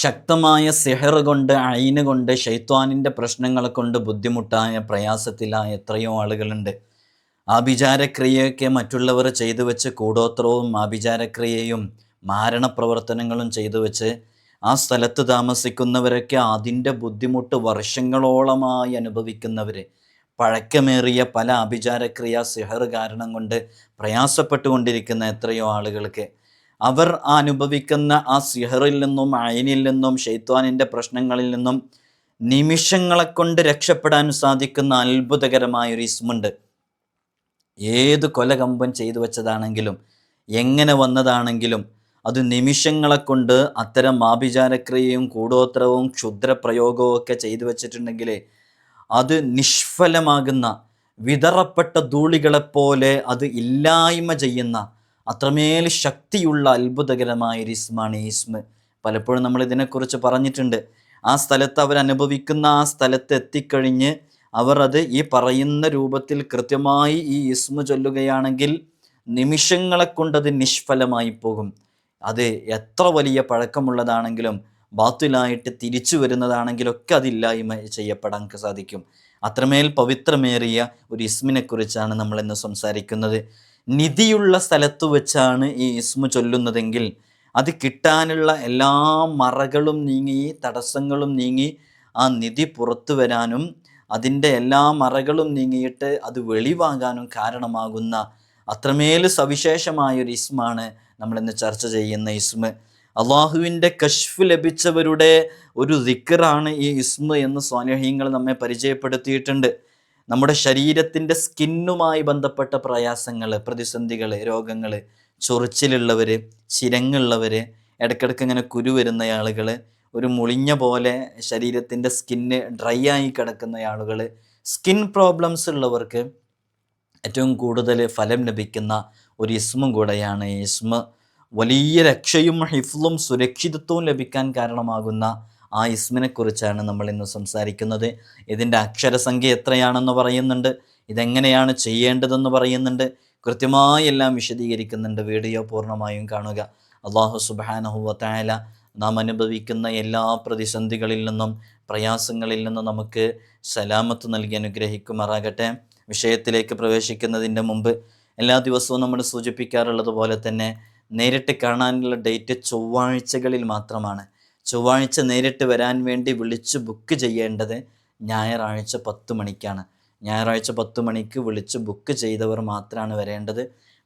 ശക്തമായ സിഹർ കൊണ്ട് അയിന് കൊണ്ട് ഷെയ്ത്വാനിന്റെ പ്രശ്നങ്ങൾ കൊണ്ട് ബുദ്ധിമുട്ടായ പ്രയാസത്തിലായ എത്രയോ ആളുകളുണ്ട്. ആഭിചാരക്രിയയൊക്കെ മറ്റുള്ളവർ ചെയ്തു വെച്ച് കൂടോത്രവും ആഭിചാരക്രിയയും മാരണപ്രവർത്തനങ്ങളും ചെയ്തു വെച്ച് ആ സ്ഥലത്ത് താമസിക്കുന്നവരൊക്കെ അതിന്റെ ബുദ്ധിമുട്ട് വർഷങ്ങളോളമായി അനുഭവിക്കുന്നവർ പഴക്കമേറിയ പല ആഭിചാരക്രിയ സിഹർ കാരണം കൊണ്ട് പ്രയാസപ്പെട്ടുകൊണ്ടിരിക്കുന്ന എത്രയോ ആളുകൾക്ക്. അവർ അനുഭവിക്കുന്ന ആ സിഹറിൽ നിന്നും അയനിൽ നിന്നും ഷെയ്ത്വാനിന്റെ പ്രശ്നങ്ങളിൽ നിന്നും നിമിഷങ്ങളെ കൊണ്ട് രക്ഷപ്പെടാൻ സാധിക്കുന്ന അത്ഭുതകരമായ ഒരു ഇസ്മുണ്ട്. ഏത് കൊലകമ്പം ചെയ്തു വെച്ചതാണെങ്കിലും എങ്ങനെ വന്നതാണെങ്കിലും അത് നിമിഷങ്ങളെ കൊണ്ട് അത്തരം ആഭിചാരക്രിയയും കൂടോത്രവും ക്ഷുദ്രപ്രയോഗവും ഒക്കെ ചെയ്തു വെച്ചിട്ടുണ്ടെങ്കിൽ അത് നിഷ്ഫലമാകുന്ന വിതറപ്പെട്ട ധൂളികളെപ്പോലെ അത് ഇല്ലായ്മ ചെയ്യുന്ന അത്രമേൽ ശക്തിയുള്ള അത്ഭുതകരമായ ഒരു ഇസ്മാണ് ഈ ഇസ്മ പലപ്പോഴും നമ്മൾ ഇതിനെക്കുറിച്ച് പറഞ്ഞിട്ടുണ്ട്. ആ സ്ഥലത്ത് അവർ അനുഭവിക്കുന്ന ആ സ്ഥലത്ത് എത്തിക്കഴിഞ്ഞ് അവർ അത് ഈ പറയുന്ന രൂപത്തിൽ കൃത്യമായി ഈ ഇസ്മ ചൊല്ലുകയാണെങ്കിൽ നിമിഷങ്ങളെ കൊണ്ടത് നിഷ്ഫലമായി പോകും. അത് എത്ര വലിയ പഴക്കമുള്ളതാണെങ്കിലും ബാത്തിലായിട്ട് തിരിച്ചു വരുന്നതാണെങ്കിലൊക്കെ അതില്ലായ്മ ചെയ്യപ്പെടാൻ സാധിക്കും. അത്രമേൽ പവിത്രമേറിയ ഒരു ഇസ്മിനെക്കുറിച്ചാണ് നമ്മൾ ഇന്ന് സംസാരിക്കുന്നത്. നിധിയുള്ള സ്ഥലത്ത് വെച്ചാണ് ഈ ഇസ്മു ചൊല്ലുന്നതെങ്കിൽ അത് കിട്ടാനുള്ള എല്ലാ മറകളും നീങ്ങി തടസ്സങ്ങളും നീങ്ങി ആ നിധി പുറത്തു വരാനും അതിന്റെ എല്ലാ മറകളും നീങ്ങിയിട്ട് അത് വെളിവാകാനും കാരണമാകുന്ന അത്രമേൽ സവിശേഷമായൊരു ഇസ്മാണ് നമ്മളിന്ന് ചർച്ച ചെയ്യുന്ന ഇസ്മ്. അള്ളാഹുവിന്റെ കഷ്ഫ് ലഭിച്ചവരുടെ ഒരു ദിക്കറാണ് ഈ ഇസ്മ എന്ന് സ്വാനഹീങ്ങൾ നമ്മെ പരിചയപ്പെടുത്തിയിട്ടുണ്ട്. നമ്മുടെ ശരീരത്തിന്റെ സ്കിന്നുമായി ബന്ധപ്പെട്ട പ്രയാസങ്ങൾ പ്രതിസന്ധികൾ രോഗങ്ങൾ ചൊറിച്ചിലുള്ളവർ ചിരങ്ങുള്ളവർ ഇടയ്ക്കിടയ്ക്ക് ഇങ്ങനെ കുരു വരുന്ന ആളുകൾ ഒരു മുളിഞ്ഞ പോലെ ശരീരത്തിന്റെ സ്കിന്ന് ഡ്രൈ ആയി കിടക്കുന്ന ആളുകൾ സ്കിൻ പ്രോബ്ലംസ് ഉള്ളവർക്ക് ഏറ്റവും കൂടുതൽ ഫലം ലഭിക്കുന്ന ഒരു ഇസ്മും കൂടെയാണ് ഇസ്മ. വലിയ രക്ഷയും ഹിഫ്ലും സുരക്ഷിതത്വവും ലഭിക്കാൻ കാരണമാകുന്ന ആ ഇസ്മിനെ കുറിച്ചാണ് നമ്മൾ ഇന്ന് സംസാരിക്കുന്നത്. ഇതിന്റെ അക്ഷരസംഖ്യ എത്രയാണെന്ന് പറയുന്നുണ്ട്. ഇതെങ്ങനെയാണ് ചെയ്യേണ്ടതെന്ന് പറയുന്നുണ്ട്. കൃത്യമായി എല്ലാം വിശദീകരിക്കുന്നുണ്ട്. വീഡിയോ പൂർണമായും കാണുക. അള്ളാഹു സുബാനഹുവത്തായ നാം അനുഭവിക്കുന്ന എല്ലാ പ്രതിസന്ധികളിൽ നിന്നും പ്രയാസങ്ങളിൽ നിന്നും നമുക്ക് സലാമത്ത് നൽകി അനുഗ്രഹിക്കുമാറാകട്ടെ. വിഷയത്തിലേക്ക് പ്രവേശിക്കുന്നതിന്റെ മുമ്പ് എല്ലാ ദിവസവും നമ്മൾ സൂചിപ്പിക്കാറുള്ളത് പോലെ തന്നെ നേരിട്ട് കാണാനുള്ള ഡേറ്റ് ചൊവ്വാഴ്ചകളിൽ മാത്രമാണ്. ചൊവ്വാഴ്ച നേരിട്ട് വരാൻ വേണ്ടി വിളിച്ച് ബുക്ക് ചെയ്യേണ്ടത് ഞായറാഴ്ച പത്ത് മണിക്കാണ്. ഞായറാഴ്ച പത്ത് മണിക്ക് വിളിച്ച് ബുക്ക് ചെയ്തവർ മാത്രമാണ് വരേണ്ടത്.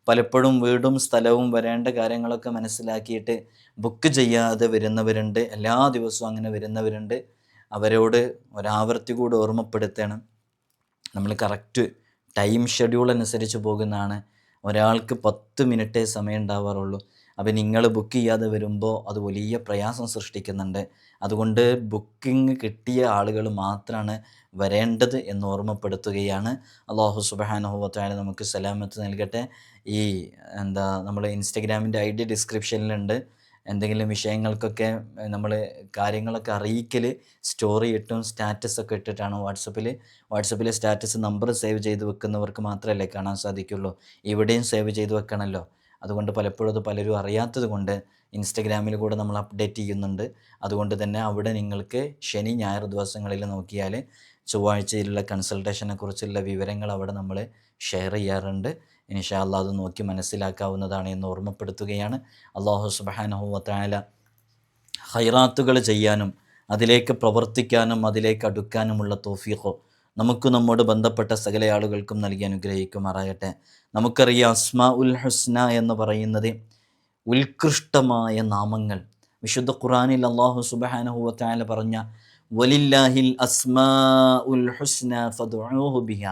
പലപ്പോഴും വീടും സ്ഥലവും വരേണ്ട കാര്യങ്ങളൊക്കെ മനസ്സിലാക്കിയിട്ട് ബുക്ക് ചെയ്യാതെ വരുന്നവരുണ്ട്. എല്ലാ ദിവസവും അങ്ങനെ വരുന്നവരുണ്ട്. അവരോട് ഒരാവർത്തി കൂടെ ഓർമ്മപ്പെടുത്തണം. നമ്മൾ കറക്റ്റ് ടൈം ഷെഡ്യൂൾ അനുസരിച്ച് പോകുന്നതാണ്. ഒരാൾക്ക് പത്ത് മിനിറ്റേ സമയം ഉണ്ടാവാറുള്ളൂ. അപ്പോൾ നിങ്ങൾ ബുക്ക് ചെയ്യാതെ വരുമ്പോൾ അത് വലിയ പ്രയാസം സൃഷ്ടിക്കുന്നുണ്ട്. അതുകൊണ്ട് ബുക്കിംഗ് കിട്ടിയ ആളുകൾ മാത്രമാണ് വരേണ്ടത് എന്ന് ഓർമ്മപ്പെടുത്തുകയാണ്. അള്ളാഹു സുബാനുഭവത്തായ നമുക്ക് സലാമത്ത് നൽകട്ടെ. ഈ എന്താ നമ്മൾ ഇൻസ്റ്റഗ്രാമിന്റെ ഐ ഡി ഡിസ്ക്രിപ്ഷനിലുണ്ട്. എന്തെങ്കിലും വിഷയങ്ങൾക്കൊക്കെ നമ്മൾ കാര്യങ്ങളൊക്കെ അറിയിക്കൽ സ്റ്റോറി ഇട്ടും സ്റ്റാറ്റസ് ഒക്കെ ഇട്ടിട്ടാണ് വാട്സപ്പിൽ വാട്സപ്പിൽ സ്റ്റാറ്റസ് നമ്പർ സേവ് ചെയ്ത് വെക്കുന്നവർക്ക് മാത്രമല്ലേ കാണാൻ സാധിക്കുള്ളൂ. ഇവിടെയും സേവ് ചെയ്ത് വെക്കണമല്ലോ അതുകൊണ്ട് പലപ്പോഴും അത് പലരും അറിയാത്തത് കൊണ്ട് ഇൻസ്റ്റഗ്രാമിൽ കൂടെ നമ്മൾ അപ്ഡേറ്റ് ചെയ്യുന്നുണ്ട്. അതുകൊണ്ട് തന്നെ അവിടെ നിങ്ങൾക്ക് ശനി ഞായർ ദിവസങ്ങളിൽ നോക്കിയാൽ ചൊവ്വാഴ്ചയിലുള്ള കൺസൾട്ടേഷനെ കുറിച്ചുള്ള വിവരങ്ങൾ അവിടെ നമ്മൾ ഷെയർ ചെയ്യാറുണ്ട്. ഇൻഷാല്ല അത് നോക്കി മനസ്സിലാക്കാവുന്നതാണ് എന്ന് ഓർമ്മപ്പെടുത്തുകയാണ്. അള്ളാഹു സുബാനഹുവത്തായ ഹൈറാത്തുകൾ ചെയ്യാനും അതിലേക്ക് പ്രവർത്തിക്കാനും അതിലേക്ക് അടുക്കാനുമുള്ള തോഫീഖോ നമുക്ക് നമ്മോട് ബന്ധപ്പെട്ട സകല ആളുകൾക്കും നൽകി അനുഗ്രഹിക്കുമാറാകട്ടെ. നമുക്കറിയാം അസ്മ ഉൽ ഹുസ്ന എന്ന് പറയുന്നത് ഉത്കൃഷ്ടമായ നാമങ്ങൾ. വിശുദ്ധ ഖുറാനിൽ അള്ളാഹു സുബാനഹുവത്തായ പറഞ്ഞ വലില്ലാഹിൽ അസ്മാ ഉൽ ഹുസ്ന ഫദുഹു ബിഹ.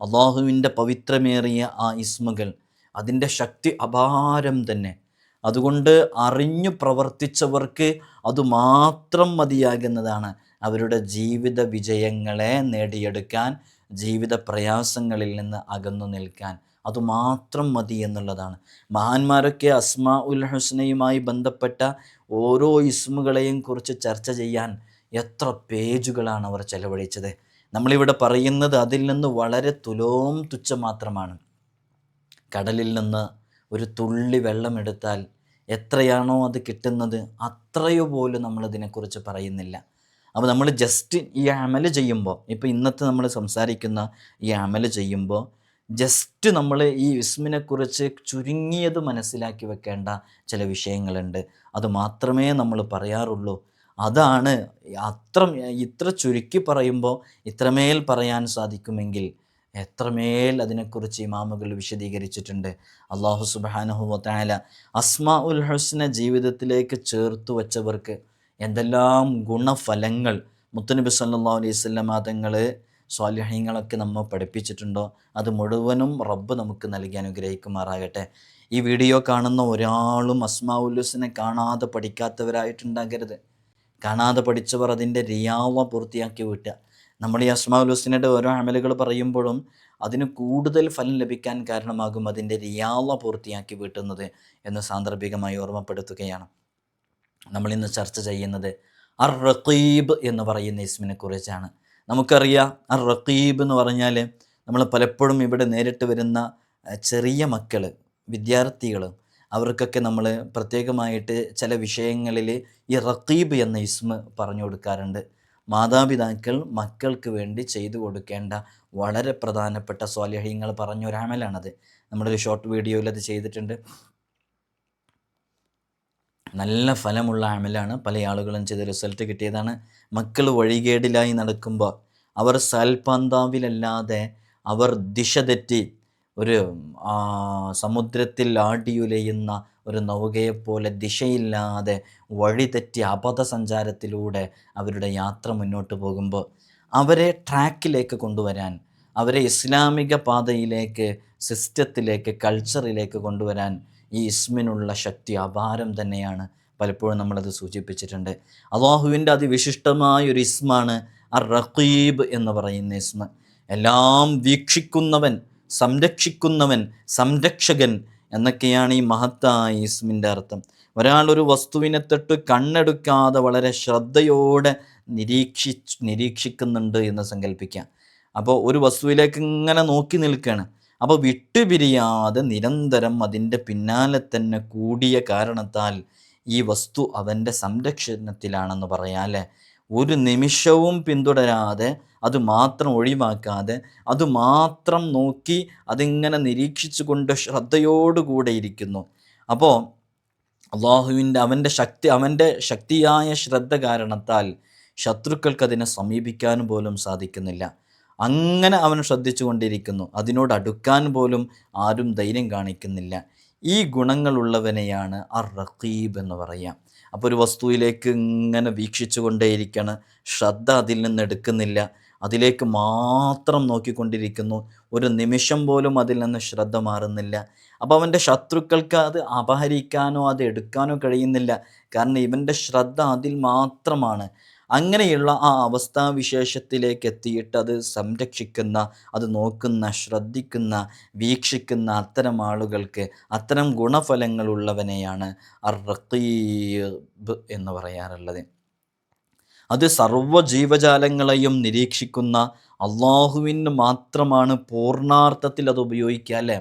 അള്ളാഹുവിന്റെ പവിത്രമേറിയ ആ ഇസ്മകൾ അതിന്റെ ശക്തി അപാരം തന്നെ. അതുകൊണ്ട് അറിഞ്ഞു പ്രവർത്തിച്ചവർക്ക് അതുമാത്രം മതിയാകുന്നതാണ്. അവരുടെ ജീവിത വിജയങ്ങളെ നേടിയെടുക്കാൻ ജീവിത പ്രയാസങ്ങളിൽ നിന്ന് അകന്നു നിൽക്കാൻ. അതുമാത്രം മതി എന്നുള്ളതാണ്. മഹാന്മാരൊക്കെ അസ്മാ ഉൽ ഹുസ്നയുമായി ബന്ധപ്പെട്ട ഓരോ ഇസ്മുകളെയും കുറിച്ച് ചർച്ച ചെയ്യാൻ എത്ര പേജുകളാണ് അവർ ചെലവഴിച്ചത്. നമ്മളിവിടെ പറയുന്നത് അതിൽ നിന്ന് വളരെ തുലോം തുച്ഛം മാത്രമാണ്. കടലിൽ നിന്ന് ഒരു തുള്ളി വെള്ളമെടുത്താൽ എത്രയാണോ അത് കിട്ടുന്നത് അത്രയോ പോലും നമ്മളതിനെക്കുറിച്ച് പറയുന്നില്ല. അപ്പോൾ നമ്മൾ ജസ്റ്റ് ഈ അമൽ ചെയ്യുമ്പോൾ ഇപ്പോൾ ഇന്നത്തെ നമ്മൾ സംസാരിക്കുന്ന ഈ അമൽ ചെയ്യുമ്പോൾ ജസ്റ്റ് നമ്മൾ ഈ ഇസ്മിനെക്കുറിച്ച് ചുരുങ്ങിയത് മനസ്സിലാക്കി വെക്കേണ്ട ചില വിഷയങ്ങളുണ്ട്. അത് മാത്രമേ നമ്മൾ പറയാറുള്ളൂ. അതാണ് അത്ര ഇത്ര ചുരുക്കി പറയുമ്പോൾ ഇത്രമേൽ പറയാൻ സാധിക്കുമെങ്കിൽ എത്രമേൽ അതിനെക്കുറിച്ച് ഇമാമുകൾ വിശദീകരിച്ചിട്ടുണ്ട്. അള്ളാഹു സുബാനഹുവത്തായ അസ്മാ ഉൽ ഹസ്ന ജീവിതത്തിലേക്ക് ചേർത്ത് വച്ചവർക്ക് എന്തെല്ലാം ഗുണഫലങ്ങൾ മുത്തനബി സല്ലാ അലൈഹി സ്വല്ലം തങ്ങൾ സ്വാലിഹ്യങ്ങളൊക്കെ നമ്മൾ പഠിപ്പിച്ചിട്ടുണ്ടോ? അത് മുഴുവനും റബ്ബ് നമുക്ക് നൽകി അനുഗ്രഹിക്കുമാറാകട്ടെ. ഈ വീഡിയോ കാണുന്ന ഒരാളും അസ്മാ ഉല്ലുസിനെ കാണാതെ പഠിക്കാത്തവരായിട്ടുണ്ടാകരുത്. കാണാതെ പഠിച്ചവർ അതിന്റെ റിയാവ പൂർത്തിയാക്കി വിട്ടുക. നമ്മൾ ഈ അസ്മാഉല്ലൂസിനുടെ ഓരോ അമലുകൾ പറയുമ്പോഴും അതിന് കൂടുതൽ ഫലം ലഭിക്കാൻ കാരണമാകും അതിന്റെ റിയാവ പൂർത്തിയാക്കി വീട്ടുന്നത് എന്ന് സാന്ദർഭികമായി ഓർമ്മപ്പെടുത്തുകയാണ്. നമ്മളിന്ന് ചർച്ച ചെയ്യുന്നത് അർ റഖീബ് എന്ന് പറയുന്ന ഇസ്മിനെ കുറിച്ചാണ്. നമുക്കറിയാം അർ റഖീബ് എന്ന് പറഞ്ഞാൽ നമ്മൾ പലപ്പോഴും ഇവിടെ നേരിട്ട് വരുന്ന ചെറിയ മക്കൾ വിദ്യാർത്ഥികൾ അവർക്കൊക്കെ നമ്മൾ പ്രത്യേകമായിട്ട് ചില വിഷയങ്ങളിൽ ഈ റഖീബ് എന്ന ഇസ്മ പറഞ്ഞു കൊടുക്കാറുണ്ട്. മാതാപിതാക്കൾ മക്കൾക്ക് വേണ്ടി ചെയ്തു കൊടുക്കേണ്ട വളരെ പ്രധാനപ്പെട്ട സ്വാലഹ്യങ്ങൾ പറഞ്ഞ നമ്മളൊരു ഷോർട്ട് വീഡിയോയിൽ അത് ചെയ്തിട്ടുണ്ട്. നല്ല ഫലമുള്ള അമലാണ് പല ആളുകളും ചെയ്ത റിസൾട്ട് കിട്ടിയതാണ്. മക്കൾ വഴികേടിലായി നടക്കുമ്പോൾ അവർ സൽപന്താവിലല്ലാതെ അവർ ദിശ തെറ്റി ഒരു സമുദ്രത്തിൽ ആടിയുലയുന്ന ഒരു നൗകയെപ്പോലെ ദിശയില്ലാതെ വഴിതെറ്റി അപഥസഞ്ചാരത്തിലൂടെ അവരുടെ യാത്ര മുന്നോട്ട് പോകുമ്പോൾ അവരെ ട്രാക്കിലേക്ക് കൊണ്ടുവരാൻ അവരെ ഇസ്ലാമിക പാതയിലേക്ക് സിസ്റ്റത്തിലേക്ക് കൾച്ചറിലേക്ക് കൊണ്ടുവരാൻ ഈ ഇസ്മിനുള്ള ശക്തി അപാരം തന്നെയാണ്. പലപ്പോഴും നമ്മളത് സൂചിപ്പിച്ചിട്ടുണ്ട്. അള്ളാഹുവിന്റെ അതിവിശിഷ്ടമായ ഒരു ഇസ്മാണ് അർ റഖീബ് എന്ന് പറയുന്ന ഇസ്മ. എല്ലാം വീക്ഷിക്കുന്നവൻ സംരക്ഷിക്കുന്നവൻ സംരക്ഷകൻ എന്നൊക്കെയാണ് ഈ മഹത്തായ ഇസ്മിന്റെ അർത്ഥം. ഒരാൾ ഒരു വസ്തുവിനെ തൊട്ട് കണ്ണെടുക്കാതെ വളരെ ശ്രദ്ധയോടെ നിരീക്ഷി നിരീക്ഷിക്കുന്നുണ്ട് എന്ന് സങ്കല്പിക്കാം. അപ്പോൾ ഒരു വസ്തുവിലേക്ക് ഇങ്ങനെ നോക്കി നിൽക്കുകയാണ്. അപ്പോൾ വിട്ടുപിരിയാതെ നിരന്തരം അതിന്റെ പിന്നാലെ തന്നെ കൂടിയ കാരണത്താൽ ഈ വസ്തു അവന്റെ സംരക്ഷണത്തിലാണെന്ന് പറയാല്ലേ ഒരു നിമിഷവും പിന്തുടരാതെ അത് മാത്രം ഒഴിവാക്കാതെ അത് മാത്രം നോക്കി അതിങ്ങനെ നിരീക്ഷിച്ചുകൊണ്ട് ശ്രദ്ധയോടുകൂടെ ഇരിക്കുന്നു. അപ്പോൾ അള്ളാഹുവിന്റെ അവന്റെ ശക്തി അവന്റെ ശക്തിയായ ശ്രദ്ധ കാരണത്താൽ ശത്രുക്കൾക്ക് അതിനെ സമീപിക്കാൻ പോലും സാധിക്കുന്നില്ല. അങ്ങനെ അവൻ ശ്രദ്ധിച്ചു കൊണ്ടിരിക്കുന്നു അതിനോട് അടുക്കാൻ പോലും ആരും ധൈര്യം കാണിക്കുന്നില്ല. ഈ ഗുണങ്ങളുള്ളവനെയാണ് അർ റഖീബ് എന്ന് പറയാം. അപ്പോൾ ഒരു വസ്തുവിലേക്ക് ഇങ്ങനെ വീക്ഷിച്ചു കൊണ്ടേയിരിക്കുകയാണ് ശ്രദ്ധ അതിൽ നിന്ന് എടുക്കുന്നില്ല. അതിലേക്ക് മാത്രം നോക്കിക്കൊണ്ടിരിക്കുന്നു. ഒരു നിമിഷം പോലും അതിൽ നിന്ന് ശ്രദ്ധ മാറുന്നില്ല. അപ്പോൾ അവന്റെ ശത്രുക്കൾക്ക് അത് അപഹരിക്കാനോ അത് എടുക്കാനോ കഴിയുന്നില്ല. കാരണം ഇവന്റെ ശ്രദ്ധ അതിൽ മാത്രമാണ്. അങ്ങനെയുള്ള ആ അവസ്ഥാവിശേഷത്തിലേക്ക് എത്തിയിട്ട് അത് സംരക്ഷിക്കുന്ന അത് നോക്കുന്ന ശ്രദ്ധിക്കുന്ന വീക്ഷിക്കുന്ന അത്തരം ആളുകൾക്ക് അത്തരം ഗുണഫലങ്ങളുള്ളവനെയാണ് റഖീബ് എന്ന് പറയാറുള്ളത്. അത് സർവ ജീവജാലങ്ങളെയും നിരീക്ഷിക്കുന്ന അള്ളാഹുവിന് മാത്രമാണ് പൂർണാർത്ഥത്തിൽ അത് ഉപയോഗിക്കുക അല്ലേ?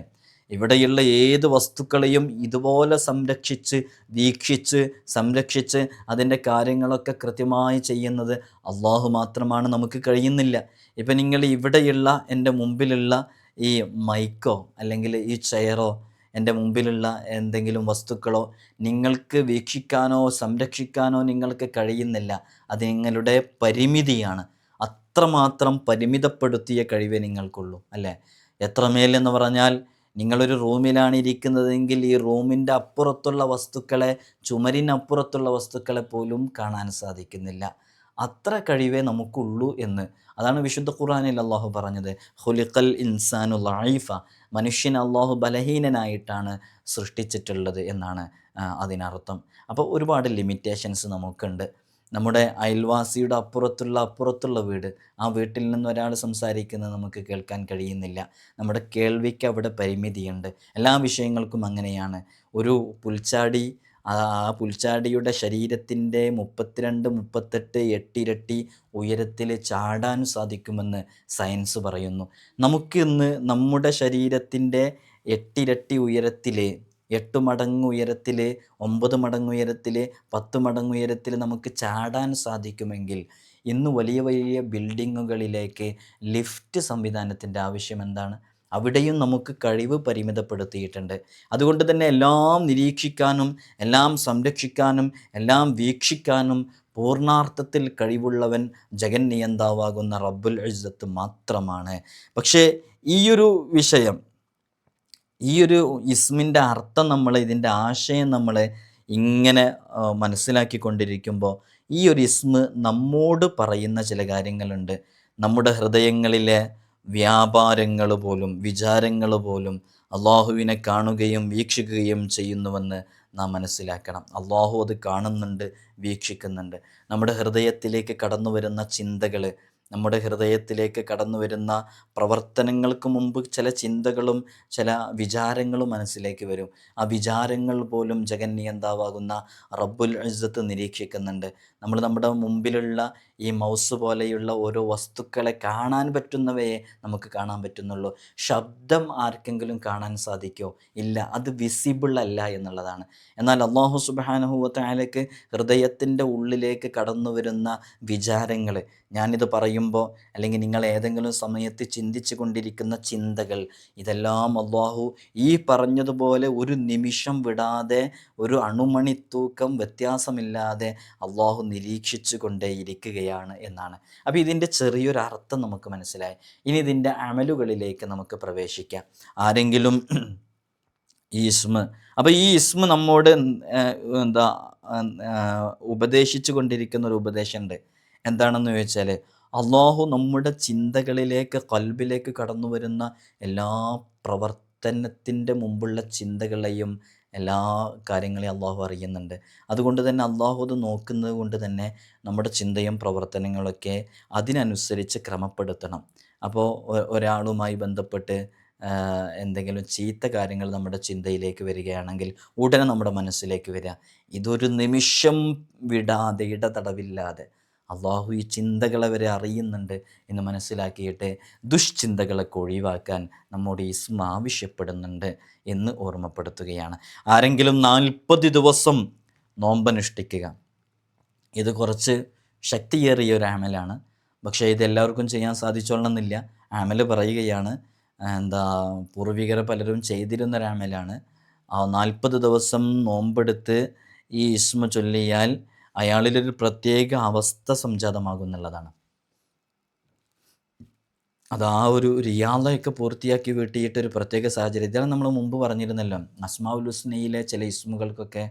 ഇവിടെയുള്ള ഏത് വസ്തുക്കളെയും ഇതുപോലെ സംരക്ഷിച്ച് വീക്ഷിച്ച് സംരക്ഷിച്ച് അതിന്റെ കാര്യങ്ങളൊക്കെ കൃത്യമായി ചെയ്യുന്നത് അള്ളാഹു മാത്രമാണ് നമുക്ക് കഴിയുന്നില്ല. ഇപ്പം നിങ്ങൾ ഇവിടെയുള്ള എന്റെ മുമ്പിലുള്ള ഈ മൈക്കോ അല്ലെങ്കിൽ ഈ ചെയറോ എന്റെ മുമ്പിലുള്ള എന്തെങ്കിലും വസ്തുക്കളോ നിങ്ങൾക്ക് വീക്ഷിക്കാനോ സംരക്ഷിക്കാനോ നിങ്ങൾക്ക് കഴിയുന്നില്ല. അത് നിങ്ങളുടെ പരിമിതിയാണ്. അത്രമാത്രം പരിമിതപ്പെടുത്തിയ കഴിവേ നിങ്ങൾക്കുള്ളൂ അല്ലേ? എത്രമേൽ എന്ന് പറഞ്ഞാൽ നിങ്ങളൊരു റൂമിലാണ് ഇരിക്കുന്നതെങ്കിൽ ഈ റൂമിന്റെ അപ്പുറത്തുള്ള വസ്തുക്കളെ ചുമരിനപ്പുറത്തുള്ള വസ്തുക്കളെ പോലും കാണാൻ സാധിക്കുന്നില്ല. അത്ര കഴിവേ നമുക്കുള്ളൂ എന്ന്. അതാണ് വിശുദ്ധ ഖുർആനിൽ അള്ളാഹു പറഞ്ഞത്. ഹുലിഖൽ ഇൻസാനു ലൈഫ മനുഷ്യൻ അള്ളാഹു ബലഹീനനായിട്ടാണ് സൃഷ്ടിച്ചിട്ടുള്ളത് എന്നാണ് അതിനർത്ഥം. അപ്പോൾ ഒരുപാട് ലിമിറ്റേഷൻസ് നമുക്കുണ്ട്. നമ്മുടെ അയൽവാസിയുടെ അപ്പുറത്തുള്ള അപ്പുറത്തുള്ള വീട് ആ വീട്ടിൽ നിന്ന് ഒരാൾ സംസാരിക്കുന്നത് നമുക്ക് കേൾക്കാൻ കഴിയുന്നില്ല. നമ്മുടെ കേൾവിക്ക് അവിടെ പരിമിതിയുണ്ട്. എല്ലാ വിഷയങ്ങൾക്കും അങ്ങനെയാണ്. ഒരു പുൽച്ചാടി ആ പുൽച്ചാടിയുടെ ശരീരത്തിന്റെ മുപ്പത്തിരണ്ട് മുപ്പത്തെട്ട് എട്ടിരട്ടി ഉയരത്തിൽ ചാടാൻ സാധിക്കുമെന്ന് സയൻസ് പറയുന്നു. നമുക്കിന്ന് നമ്മുടെ ശരീരത്തിന്റെ എട്ടിരട്ടി ഉയരത്തിൽ എട്ട് മടങ്ങ് ഉയരത്തിൽ ഒമ്പത് മടങ്ങ് ഉയരത്തിൽ പത്ത് മടങ്ങ് ഉയരത്തിൽ നമുക്ക് ചാടാൻ സാധിക്കുമെങ്കിൽ ഇന്ന് വലിയ വലിയ ബിൽഡിങ്ങുകളിലേക്ക് ലിഫ്റ്റ് സംവിധാനത്തിന്റെ ആവശ്യം എന്താണ്? അവിടെയും നമുക്ക് കഴിവ് പരിമിതപ്പെടുത്തിയിട്ടുണ്ട്. അതുകൊണ്ട് തന്നെ എല്ലാം നിരീക്ഷിക്കാനും എല്ലാം സംരക്ഷിക്കാനും എല്ലാം വീക്ഷിക്കാനും പൂർണാർത്ഥത്തിൽ കഴിവുള്ളവൻ ജഗൻ നിയന്താവാകുന്ന റബ്ബുൽ ഇസ്സത്ത് മാത്രമാണ്. പക്ഷേ ഈയൊരു വിഷയം ഈയൊരു ഇസ്മിന്റെ അർത്ഥം നമ്മൾ ഇതിന്റെ ആശയം നമ്മൾ ഇങ്ങനെ മനസ്സിലാക്കിക്കൊണ്ടിരിക്കുമ്പോൾ ഈ ഒരു ഇസ്മ് നമ്മോട് പറയുന്ന ചില കാര്യങ്ങളുണ്ട്. നമ്മുടെ ഹൃദയങ്ങളിലെ വ്യാപാരങ്ങൾ പോലും വിചാരങ്ങൾ പോലും അള്ളാഹുവിനെ കാണുകയും വീക്ഷിക്കുകയും ചെയ്യുന്നുവെന്ന് നാം മനസ്സിലാക്കണം. അള്ളാഹു അത് കാണുന്നുണ്ട് വീക്ഷിക്കുന്നുണ്ട്. നമ്മുടെ ഹൃദയത്തിലേക്ക് കടന്നു വരുന്ന ചിന്തകൾ നമ്മുടെ ഹൃദയത്തിലേക്ക് കടന്നു വരുന്ന പ്രവർത്തനങ്ങൾക്ക് മുമ്പ് ചില ചിന്തകളും ചില വിചാരങ്ങളും മനസ്സിലേക്ക് വരും. ആ വിചാരങ്ങൾ പോലും ജഗന്നിയന്താവാകുന്ന റബ്ബുൽ ഇസ്സത്ത് നിരീക്ഷിക്കുന്നുണ്ട്. നമ്മൾ നമ്മുടെ മുമ്പിലുള്ള ഈ മൗസ് പോലെയുള്ള ഓരോ വസ്തുക്കളെ കാണാൻ പറ്റുന്നവയെ നമുക്ക് കാണാൻ പറ്റുന്നുള്ളൂ. ശബ്ദം ആർക്കെങ്കിലും കാണാൻ സാധിക്കുമോ ഇല്ല അത് വിസിബിൾ അല്ല എന്നുള്ളതാണ്. എന്നാൽ അള്ളാഹു സുബാനഹുവത്തായാലേക്ക് ഹൃദയത്തിന്റെ ഉള്ളിലേക്ക് കടന്നു വരുന്ന വിചാരങ്ങൾ ഞാനിത് പറയുമ്പോൾ അല്ലെങ്കിൽ നിങ്ങൾ ഏതെങ്കിലും സമയത്ത് ചിന്തിച്ചു കൊണ്ടിരിക്കുന്ന ചിന്തകൾ ഇതെല്ലാം അള്ളാഹു ഈ പറഞ്ഞതുപോലെ ഒരു നിമിഷം വിടാതെ ഒരു അണുമണിത്തൂക്കം വ്യത്യാസമില്ലാതെ അള്ളാഹു നിരീക്ഷിച്ചു കൊണ്ടേയിരിക്കുകയാണ് എന്നാണ്. അപ്പോൾ ഇതിന്റെ ചെറിയൊരു അർത്ഥം നമുക്ക് മനസ്സിലായി. ഇനി ഇതിന്റെ അമലുകളിലേക്ക് നമുക്ക് പ്രവേശിക്കാം. ആരെങ്കിലും ഈ ഇസ്മ അപ്പോൾ ഈ ഇസ്മ നമ്മോട് എന്താ ഉപദേശിച്ചു കൊണ്ടിരിക്കുന്ന ഒരു ഉപദേശമുണ്ട്. എന്താണെന്ന് ചോദിച്ചാൽ അള്ളാഹു നമ്മുടെ ചിന്തകളിലേക്ക് കൽബിലേക്ക് കടന്നു വരുന്ന എല്ലാ പ്രവർത്തനത്തിന്റെ മുമ്പുള്ള ചിന്തകളെയും എല്ലാ കാര്യങ്ങളെയും അള്ളാഹു അറിയുന്നുണ്ട്. അതുകൊണ്ട് തന്നെ അള്ളാഹു അത് നോക്കുന്നത് കൊണ്ട് തന്നെ നമ്മുടെ ചിന്തയും പ്രവർത്തനങ്ങളൊക്കെ അതിനനുസരിച്ച് ക്രമപ്പെടുത്തണം. അപ്പോൾ ഒരാളുമായി ബന്ധപ്പെട്ട് എന്തെങ്കിലും ചീത്ത കാര്യങ്ങൾ നമ്മുടെ ചിന്തയിലേക്ക് വരികയാണെങ്കിൽ ഉടനെ നമ്മുടെ മനസ്സിലേക്ക് വരിക. ഇതൊരു നിമിഷം വിടാതെ ഇടതടവില്ലാതെ അള്ളാഹു ഈ ചിന്തകളെ വരെ അറിയുന്നുണ്ട് എന്ന് മനസ്സിലാക്കിയിട്ട് ദുഷ്ചിന്തകളൊക്കെ ഒഴിവാക്കാൻ നമ്മോട് ഇസ്മ ആവശ്യപ്പെടുന്നുണ്ട് എന്ന് ഓർമ്മപ്പെടുത്തുകയാണ്. ആരെങ്കിലും നാൽപ്പത് ദിവസം നോമ്പനുഷ്ഠിക്കുക. ഇത് കുറച്ച് ശക്തിയേറിയ ഒരു ആമലാണ് പക്ഷേ ഇത് എല്ലാവർക്കും ചെയ്യാൻ സാധിച്ചോളണമെന്നില്ല. ആമൽ പറയുകയാണ് എന്താ പൂർവികർ പലരും ചെയ്തിരുന്ന ഒരു ആമലാണ് ആ നാൽപ്പത് ദിവസം നോമ്പെടുത്ത് ഈ ഇസ്മ ചൊല്ലിയാൽ അയാളിലൊരു പ്രത്യേക അവസ്ഥ സംജാതമാകുന്നുള്ളതാണ് അത് ആ ഒരു റിയാലയൊക്കെ പൂർത്തിയാക്കി വീട്ടിയിട്ട് ഒരു പ്രത്യേക സാഹചര്യം. ഇതാണ് നമ്മൾ മുമ്പ് പറഞ്ഞിരുന്നല്ലോ അസ്മാവുൽ ഹുസ്നയിലെ ചില ഇസ്മുകൾക്കൊക്കെ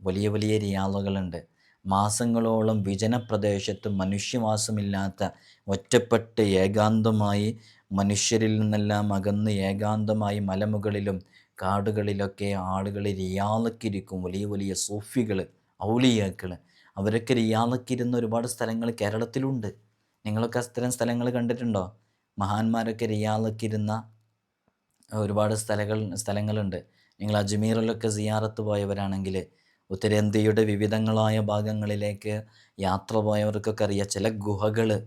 വലിയ വലിയ റിയാളുകളുണ്ട് മാസങ്ങളോളം വിജനപ്രദേശത്ത് മനുഷ്യവാസമില്ലാത്ത ഒറ്റപ്പെട്ട് ഏകാന്തമായി മനുഷ്യരിൽ നിന്നെല്ലാം അകന്ന് ഏകാന്തമായി മലമുകളിലും കാടുകളിലൊക്കെ ആളുകൾ റിയാളക്കിരിക്കും വലിയ വലിയ സൂഫികൾ ഔലിയാക്കൾ അവരൊക്കെ റിയാളക്കിരുന്ന ഒരുപാട് സ്ഥലങ്ങൾ കേരളത്തിലുണ്ട്. നിങ്ങളൊക്കെ അത്തരം സ്ഥലങ്ങൾ കണ്ടിട്ടുണ്ടോ? മഹാന്മാരൊക്കെ റിയാളക്കിരുന്ന ഒരുപാട് സ്ഥലങ്ങൾ സ്ഥലങ്ങളുണ്ട്. നിങ്ങൾ അജ്മീറിലൊക്കെ സിയാറത്ത് പോയവരാണെങ്കിൽ ഉത്തരേന്ത്യയുടെ വിവിധങ്ങളായ ഭാഗങ്ങളിലേക്ക് യാത്ര പോയവർക്കൊക്കെ അറിയാം. ചില ഗുഹകൾ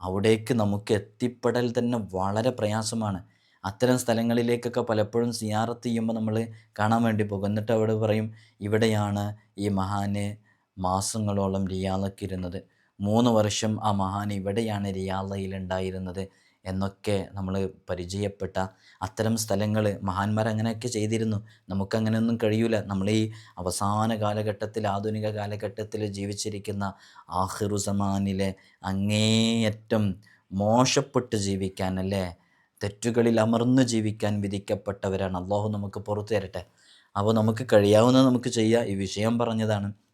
അവിടേക്ക് നമുക്ക് എത്തിപ്പെടൽ തന്നെ വളരെ പ്രയാസമാണ്. അത്തരം സ്ഥലങ്ങളിലേക്കൊക്കെ പലപ്പോഴും സിയാറത്ത് ചെയ്യുമ്പോൾ നമ്മൾ കാണാൻ വേണ്ടി പോകും. എന്നിട്ട് അവിടെ പറയും ഇവിടെയാണ് ഈ മഹാന് മാസങ്ങളോളം റിയാലക്കിരുന്നത് മൂന്ന് വർഷം ആ മഹാൻ ഇവിടെയാണ് റിയാലയിലുണ്ടായിരുന്നത് എന്നൊക്കെ നമ്മൾ പരിചയപ്പെട്ട അത്തരം സ്ഥലങ്ങൾ മഹാന്മാർ അങ്ങനെയൊക്കെ ചെയ്തിരുന്നു. നമുക്കങ്ങനെയൊന്നും കഴിയൂല. നമ്മൾ ഈ അവസാന കാലഘട്ടത്തിൽ ആധുനിക കാലഘട്ടത്തിൽ ജീവിച്ചിരിക്കുന്ന ആഹിറു സമാനിലെ അങ്ങേയറ്റം മോശപ്പെട്ട് ജീവിക്കാൻ അല്ലേ? തെറ്റുകളിൽ അമർന്നു ജീവിക്കാൻ വിധിക്കപ്പെട്ടവരാണ്. അള്ളാഹു നമുക്ക് പുറത്തു തരട്ടെ. അപ്പോൾ നമുക്ക് കഴിയാവുന്ന നമുക്ക് ചെയ്യാം. ഈ വിഷയം പറഞ്ഞതാണ്.